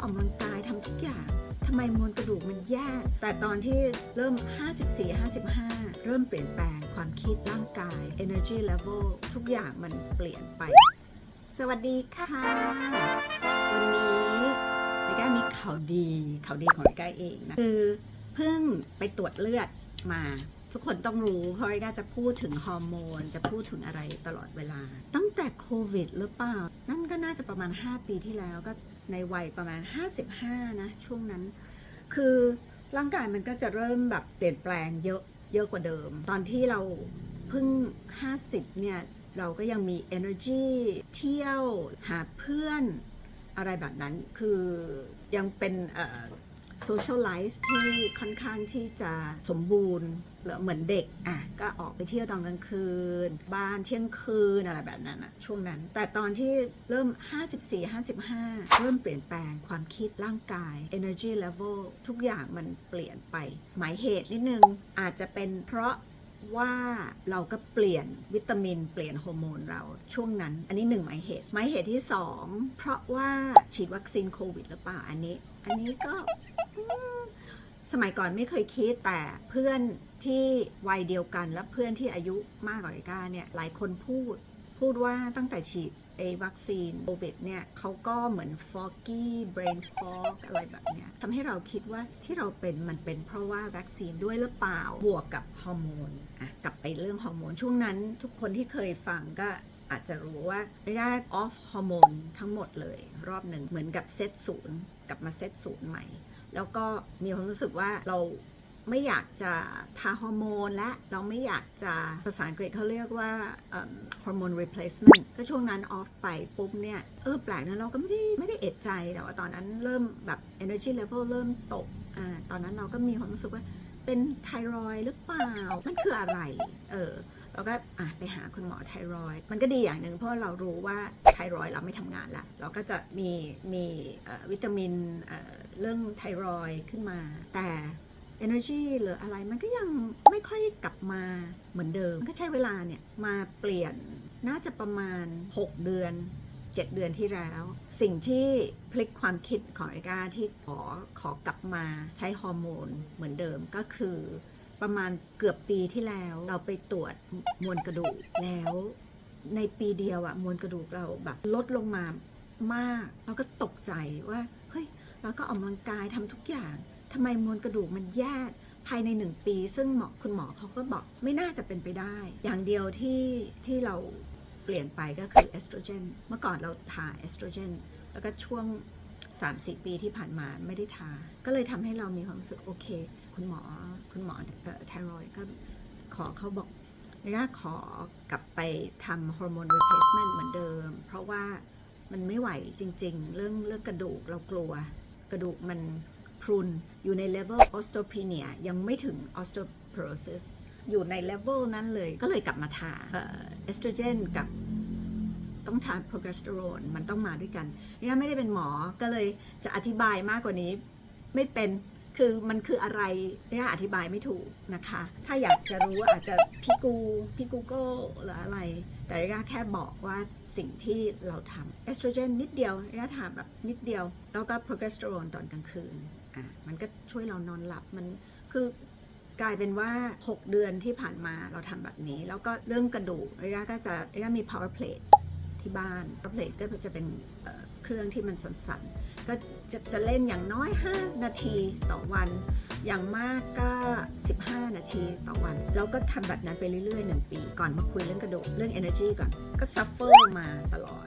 ออกกำลังกายทำทุกอย่างทำไมมวลกระดูกมันแย่แต่ตอนที่เริ่ม 54 55 เริ่มเปลี่ยนแปลงความคิดร่างกาย energy level ทุกอย่างมันเปลี่ยนไป สวัสดีค่ะ วันนี้ไริก้ามีข่าวดีข่าวดีของไริก้าเองนะคือเพิ่งไปตรวจเลือดมาทุกคนต้องรู้เพราะไริก้าจะพูดถึงฮอร์โมน จะพูดถึงอะไรตลอดเวลา ตั้งแต่โควิดหรือเปล่า นั่นก็น่าจะประมาณ 5 ปีที่แล้วก็ ในวัยประมาณ 55 นะ ช่วงนั้น คือร่างกายมันก็จะเริ่มแบบเปลี่ยนแปลงเยอะเยอะกว่าเดิม ตอนที่เราเพิ่ง 50 เนี่ย เราก็ยังมี energy เที่ยวหาเพื่อนอะไรแบบนั้น คือยังเป็น เอ่อ social life ที่ค่อนข้างที่จะสมบูรณ์หรือเหมือนเด็กอะก็ออกไปเที่ยวตอนกลางคืน บ้านเที่ยงคืนอะไรแบบนั้นอะช่วงนั้น แต่ตอนที่เริ่ม 54 55 เริ่มเปลี่ยนแปลงความคิดร่างกาย energy level ทุกอย่างมันเปลี่ยนไป หมายเหตุนิดนึง อาจจะเป็นเพราะว่าเราก็เปลี่ยนวิตามินเปลี่ยนฮอร์โมนเราช่วงนั้น อันนี้หนึ่งหมายเหตุหมายเหตุที่สองเพราะว่าฉีดวัคซีนโควิดหรือเปล่าอันนี้ อันนี้ก็ สมัยก่อนไม่เคยคิดแต่เพื่อนที่วัยเดียวกัน และเพื่อนที่อายุมากกว่าริก้าเนี่ยหลายคนพูด พูดว่าตั้งแต่ฉีดไอ้วัคซีนโควิดเนี่ยเขาก็เหมือน foggy brain fog อะไรแบบเนี้ยทำให้เราคิดว่าที่เราเป็นมันเป็นเพราะว่าวัคซีนด้วยหรือเปล่า บวกกับฮอร์โมนอะกลับไปเรื่องฮอร์โมนช่วงนั้น ทุกคนที่เคยฟังก็อาจจะรู้ว่าไม่ได้ออฟฮอร์โมนทั้งหมดเลย รอบหนึ่งเหมือนกับเซตศูนย์กลับมาเซตศูนย์ใหม่ แล้วก็มีความรู้สึกว่าเราไม่อยากจะทาฮอร์โมนและเราไม่อยากจะภาษาอังกฤษเขาเรียกว่าฮอร์โมน replacement ก็ช่วงนั้นออฟไปปุ๊บเนี่ย เออแปลกนะเราก็ไม่ได้ไม่ได้เอะใจแต่ว่าตอนนั้นเริ่มแบบ energy level เริ่มตกอ่าตอนนั้นเราก็มีความรู้สึกว่า เป็นไทรอยหรือเปล่า มันคืออะไร เออเราก็อะไปหาคุณหมอไทรอยมันก็ดีอย่างหนึ่งเพราะเรารู้ว่าไทรอยเราไม่ทำงานละเราก็จะมีมีวิตามินเรื่องไทรอยขึ้นมา แต่ energy หรืออะไรมันก็ยังไม่ค่อยกลับมาเหมือนเดิมมันก็ใช้เวลาเนี่ยมาเปลี่ยนน่าจะประมาณ 6 เดือน 7เดือนที่แล้ว สิ่งที่พลิกความคิดของไอกาที่ขอขอกลับมาใช้ฮอร์โมนเหมือนเดิมก็คือ ประมาณเกือบปีที่แล้วเราไปตรวจมวลกระดูกแล้วในปีเดียวอะมวลกระดูกเราแบบลดลงมามากเราก็ตกใจว่าเฮ้ยเราก็ออกกำลังกายทำทุกอย่างทำไมมวลกระดูกมันแย่ภายในหนึ่งปี ซึ่งหมอคุณหมอเขาก็บอกไม่น่าจะเป็นไปได้ อย่างเดียวที่ที่เรา ปลี่ยนไปก็คือเอสโตรเจน เมื่อก่อนเราทาเอสโตรเจน แล้วก็ช่วง 3-4 ปีที่ผ่านมาไม่ได้ทา ก็เลยทำให้เรามีความรู้สึกโอเค คุณหมอคุณหมอไทรอยก็ขอเขาบอกระยะขอกลับไปทำฮอร์โมน replacement เหมือนเดิม เพราะว่ามันไม่ไหวจริง ๆ เรื่องเรื่องกระดูกเรากลัว กระดูกมันพรุน อยู่ใน level osteopenia ยังไม่ถึง osteoporosis อยู่ใน level นั้นเลยก็เลยกลับมาทาเอสโตรเจนกับ ต้องทาน progesterone มันต้องมาด้วยกันเนี่ไม่ได้เป็นหมอก็เลยจะอธิบายมากกว่านี้ ไม่เป็นคือมันคืออะไรเนี่ยอธิบายไม่ถูกนะคะ ถ้าอยากจะรู้อาจจะพี่กูพี่ Google หรืออะไร แต่ระยะแค่บอกว่าสิ่งที่เราทำเอสโตรเจนนิดเดียวระยะทานแบบนิดเดียว แล้วก็โปรเกสเตอโรนตอนกลางคืนอะมันก็ช่วยเรานอนหลับมันคือกลายเป็นว่า 6 เดือนที่ผ่านมาเราทำแบบนี้ แล้วก็เรื่องกระดูกระยะก็จะระยะมี power plate ที่บ้าน power plate ก็จะเป็นเครื่องที่มันสั่นๆ ก็จะจะเล่นอย่างน้อย 5 นาทีต่อวัน อย่างมากก็ 15 นาทีต่อวัน แล้วก็ทำแบบนั้นไปเรื่อยๆ 1 ปี ก่อนมาคุยเรื่องกระโดดเรื่อง energy ก่อน ก็ซัฟเฟอร์มาตลอด